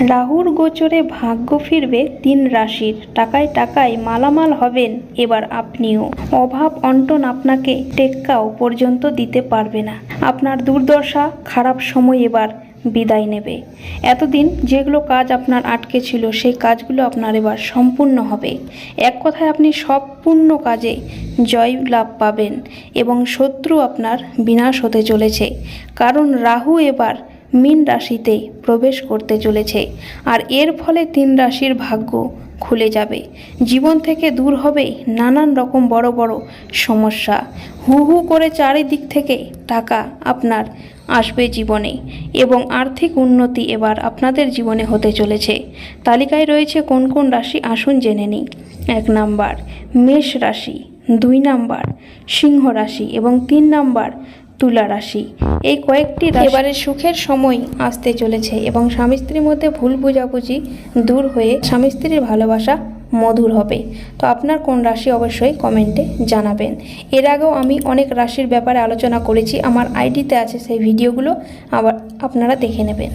রাহুর গোচরে ভাগ্য ফিরবে তিন রাশির। টাকায় টাকায় মালামাল হবেন এবার আপনিও। অভাব অন্টন আপনাকে টেক্কাও পর্যন্ত দিতে পারবে না। আপনার দুর্দশা খারাপ সময় এবার বিদায় নেবে। এতদিন যেগুলো কাজ আপনার আটকে ছিল, সেই কাজগুলো আপনার এবার সম্পূর্ণ হবে। এক কথায় আপনি সব পূর্ণ কাজে জয় লাভ পাবেন এবং শত্রু আপনার বিনাশ হতে চলেছে। কারণ রাহু এবার মীন রাশিতে প্রবেশ করতে চলেছে। আর এর ফলে তিন রাশির ভাগ্য খুলে যাবে। জীবন থেকে দূর হবে নানান রকম বড় বড় সমস্যা। হু হু করে চারিদিক থেকে টাকা আপনার আসবে জীবনে এবং আর্থিক উন্নতি এবার আপনাদের জীবনে হতে চলেছে। তালিকায় রয়েছে কোন কোন রাশি আসুন জেনে নিই। এক নাম্বার, মেষ রাশি, দুই নাম্বার, সিংহ রাশি এবং তিন নাম্বার তুলা রাশি। এই কয়েকটি এবারে সুখের সময় আসতে চলেছে এবং স্বামী স্ত্রীর মধ্যে ভুল বোঝাবুঝি দূর হয়ে স্বামী স্ত্রীর ভালোবাসা মধুর হবে। তো আপনার কোন রাশি অবশ্যই কমেন্টে জানাবেন। এর আগেও আমি অনেক রাশির ব্যাপারে আলোচনা করেছি। আমার আইডিতে আছে সেই ভিডিওগুলো। আবার আপনারা দেখে নেবেন।